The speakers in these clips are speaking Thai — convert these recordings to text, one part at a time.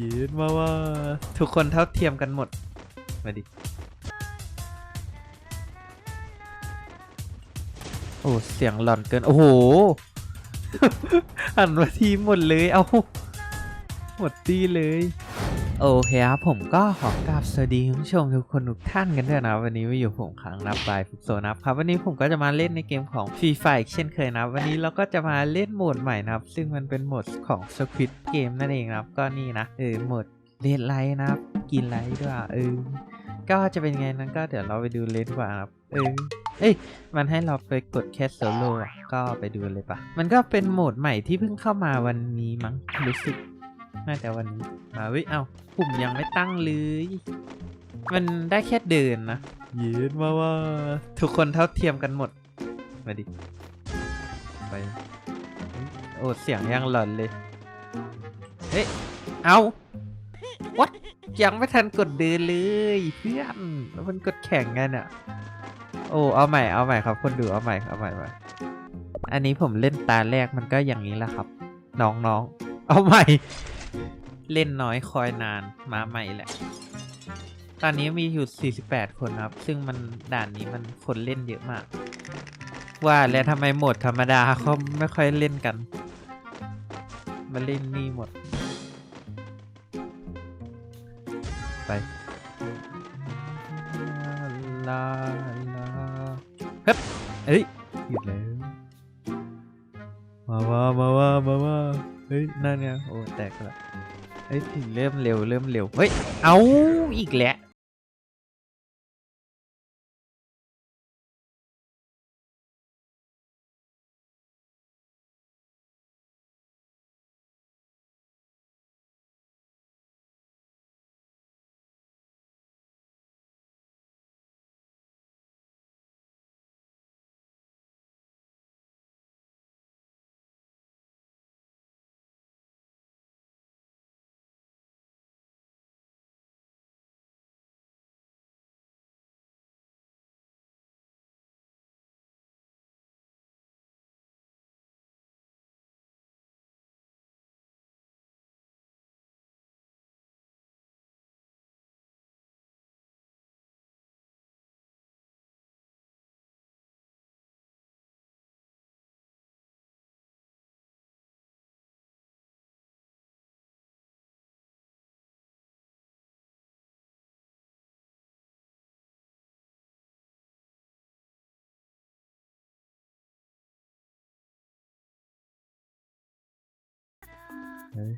ยืดมาว่า ทุกคนเท่าเทียมกันหมด มาดิ โอ้ เสียงหลอนเกิน โอ้โห หันมาทีหมดเลย เอาหมดตีเลย โอเคครับผมก็ขอกราบสวัสดีคุณผู้ชมทุกคนทุกท่านกันด้วยนะวันนี้มาอยู่ผมครั้งนับไปฟุกโซนับครับวันนี้ผมก็จะมาเล่นในเกมของฟรีไฟอีกเช่นเคยนะวันนี้เราก็จะมาเล่นโหมดใหม่นะครับ ซึ่งมันเป็นโหมดของ Squid Game นั่นเองนะครับ ก็นี่นะเออโหมดเลดไลท์นะครับ กินไลท์ด้วยเออก็จะเป็นไงนั้นก็เดี๋ยวเราไปดูเลยดีกว่าครับเออเอ้ยมันให้เราไปกดแคสโซโล่ก็ไปดูเลยปะมันก็เป็นโหมดใหม่ที่เพิ่งเข้ามาวันนี้มั้งรู้สึก น่าจะวันนี้มาเว้ยเอ้าปุ่มยังไม่ตั้งเลย มันได้แค่เดินนะยืนมาว่า ทุกคนเท่าเทียมกันหมด มาดิ ไป โอ้เสียงยังหลอนเลย เฮ้ย เอาวัดยังไม่ทันกดเดินเลยเพื่อนแล้วมันกดแข่งกันอะโอ้ เอาใหม่ เอาใหม่ครับคนดู เอาใหม่ เอาใหม่มาอันนี้ผมเล่นตาแรกมันก็อย่างนี้แหละครับ น้องๆ เอาใหม่ เล่นน้อยคอยนานมาใหม่แหละ ตอนนี้มีอยู่ 48 คนครับ ซึ่งมันด่านนี้มันคนเล่นเยอะมาก ว่าแล้วทำไมโหมดธรรมดาเขาไม่ค่อยเล่นกันมาเล่นนี่หมด ไปลาลาเฮ้ยเอ้ยหยุดแล้ว มาว่ามาว่ามาว่าเฮ้ยนั่นไงโอ้แตกละเฮ้ยถึงเริ่มเร็วเริ่มเร็วเฮ้ยเอาอีกแล้ว เฮ้ย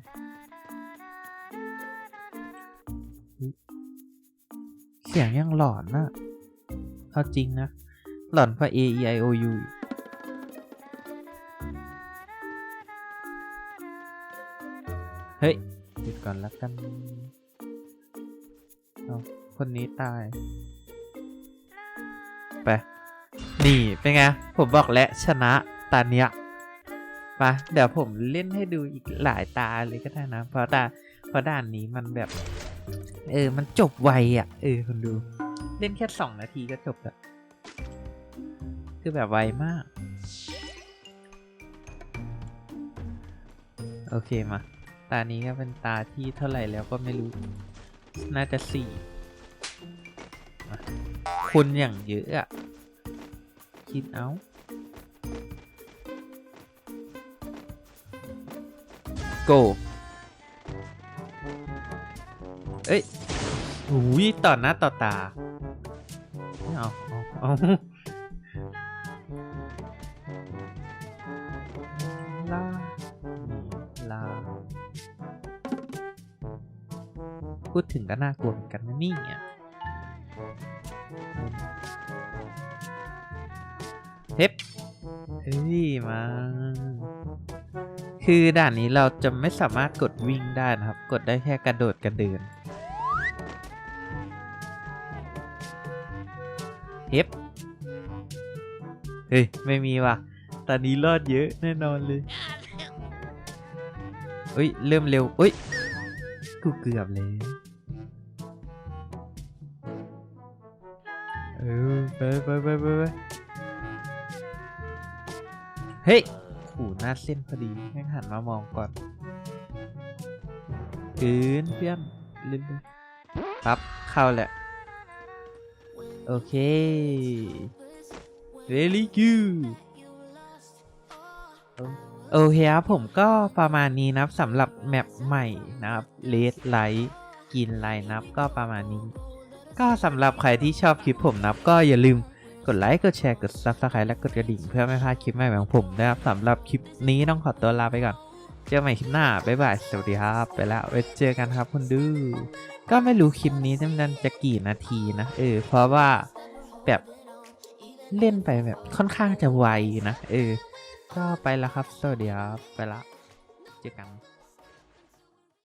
เสียงยังหลอนนะเอาจริงนะ หลอนกว่า A E I O U เฮ้ยหยุดก่อนละกัน เอาคนนี้ตาย ไป นี่ เป็นไง ผมบอกแล้วชนะตาเนี้ย ปะเดี๋ยวผมเล่นให้ดูอีกหลายตาเลยก็ได้นะ เพราะตาเพราะด่านนี้มันแบบ เออ มันจบไวอะ เออคนดู เล่นแค่สองนาทีก็จบแล้วคือแบบไวมาก โอเคมา ตานี้ก็เป็นตาที่เท่าไหร่แล้วก็ไม่รู้ น่าจะสี่คนอย่างเยอะอะคิดเอา go เอ้ยหูยต่อหน้าต่อตาไม่เอาเอาลาลา พูดถึงก็น่ากลัวเหมือนกันนะนี่อะเฮ้ยเฮ้ยมา คือด่านนี้เราจะไม่สามารถกดวิ่งได้นะครับ กดได้แค่กระโดดกระเดินเฮฟเฮ้ย ไม่มีว่ะตอนนี้รอดเยอะแน่นอนเลยเอ้ย เริ่มเร็วเอ้ย กูเกือบเลยเออไปไปไปไปไปเฮ้ย ขู่หน้าเส้นพอดีแม่งหันมามองก่อนเกินเพื่อนลืมปครับเข้าแหละ โอเค very good โอเคครับผมก็ประมาณนี้นะครับสำหรับแมปใหม่นะครับ Red Light กินไลน์นับก็ประมาณนี้ ก็สำหรับใครที่ชอบคลิปผมนับก็อย่าลืม กดไลค์กดแชร์กด Subscribe และกดกระดิ่งเพื่อไม่พลาดคลิปใหม่ของผมนะครับสำหรับคลิปนี้ต้องขอตัวลาไปก่อน เจอใหม่คลิปหน้า บ๊ายบาย สวัสดีครับ ไปแล้วไว้เจอกันครับคุณดูก็ไม่รู้คลิปนี้มันจะกี่นาทีนะเออเพราะว่าแบบเล่นไปแบบค่อนข้างจะไวนะเออก็ไปแล้วครับ สวัสดีครับ ไปละเจอกัน